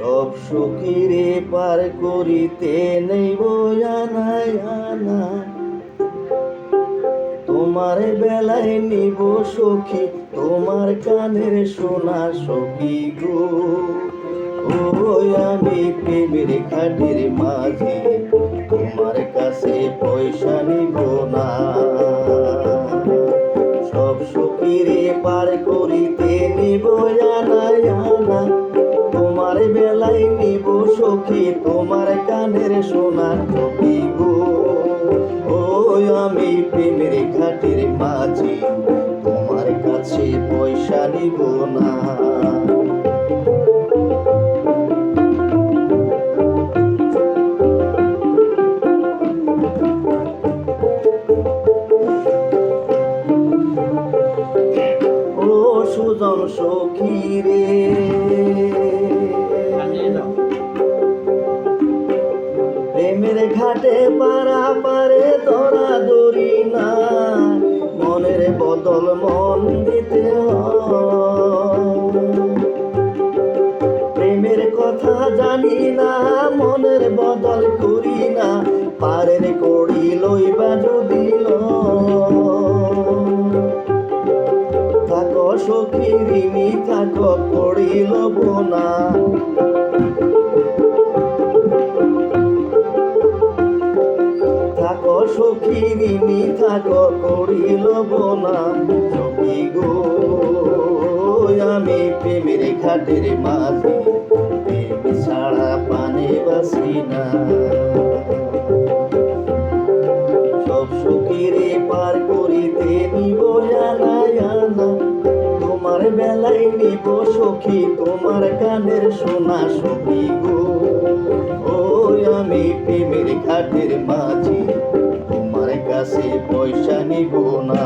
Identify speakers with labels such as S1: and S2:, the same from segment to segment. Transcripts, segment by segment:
S1: সব সখীরে পার করিতে নেই বয়ানায় আনা। তোমার বেলায় নিব সখী, তোমার কানের সোনা সখী গো। আমি প্রেমের খাটের মাঝে, তোমার কাছে পয়সা নিব না। সখী তোমার কানের সোনা সখী গো। ও আমি প্রেমের ঘাটের মাঝে, তোমার কাছে পয়সা নিব না। সুজন সখী রে ঘাটে পারা পারে ধরা দড়ি না মনের বদল মন দিতে। প্রেমের কথা জানি না, মনের বদল করি না পারের করি লইবা যদি। থাকো সখী ঋণী থাকো করিল না থাকো সখী ঋণী থাকো করিল না সখী গো, আমি প্রেমের ঘাটের মাঝে, প্রেম ছাড়া পানে বাসি না। সব সুখীরে পার করিতে নিব জানা তোমার বেলায় নিব সখী, তোমার কানের সোনা সখী গো। আমি প্রেমের ঘাটের মাঝে কাছে পয়সা নিব না।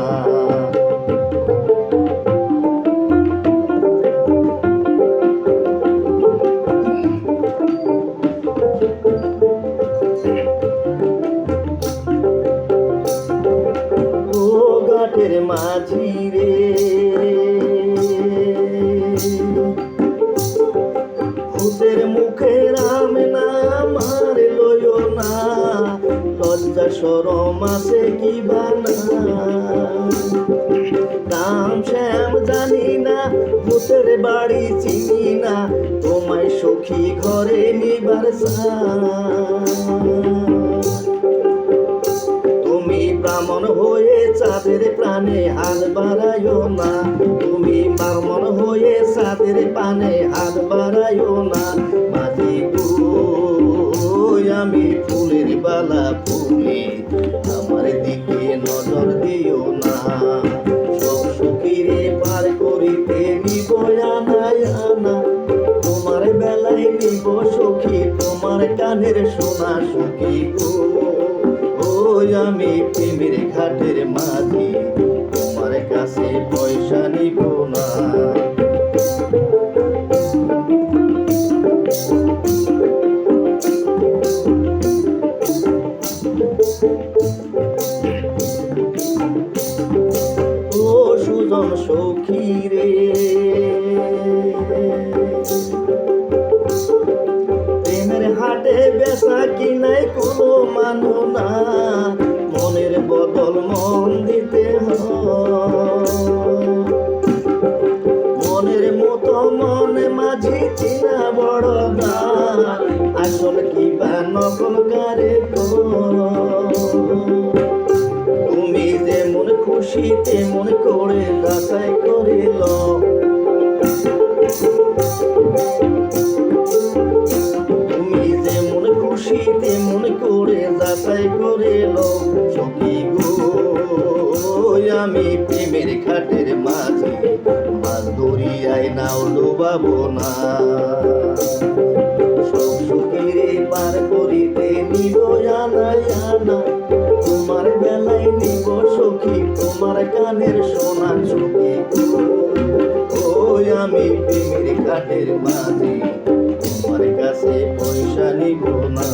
S1: ও সরম আছে কি নাম শ্যাম জানি না, ভূতের বাড়ি চিনি না, তোমায় সখী ঘরে নিবার তুমি ব্রাহ্মণ হয়ে চাঁদের প্রাণে হাত বাড়াইও না, তুমি ব্রাহ্মণ হয়ে চাঁদের প্রাণে হাত বাড়াইও না মাঝি আমি ফুলের বালা আমার দিকে নজর দিও না। সব সুখীরে পার করিতে নিব আনায় আনা। তোমার বেলায় নিব সখী, তোমার কানের সোনা সখী ওই আমি প্রেমের ঘাটের মাঝে। বেচা কিনাই কোনো মানো না মনের বদল মন দিতে মনের মতো মনে মাঝি চিনা বড় না আসল কি বা নকল কারে তুমি যেমন খুশি তেমন সখী গো। আমি প্রেমের খাটের মাঝে, মাছ দরিয়ায় নাও ডুবাবো না। সব সুখেরে পার করিতে নিব জানা জানা তোমার বেলায় নিব সখী, তোমার কানের সোনা সখী ওই আমি প্রেমের ঘাটের মাঝে, তোমার কাছে পয়সা নিব না।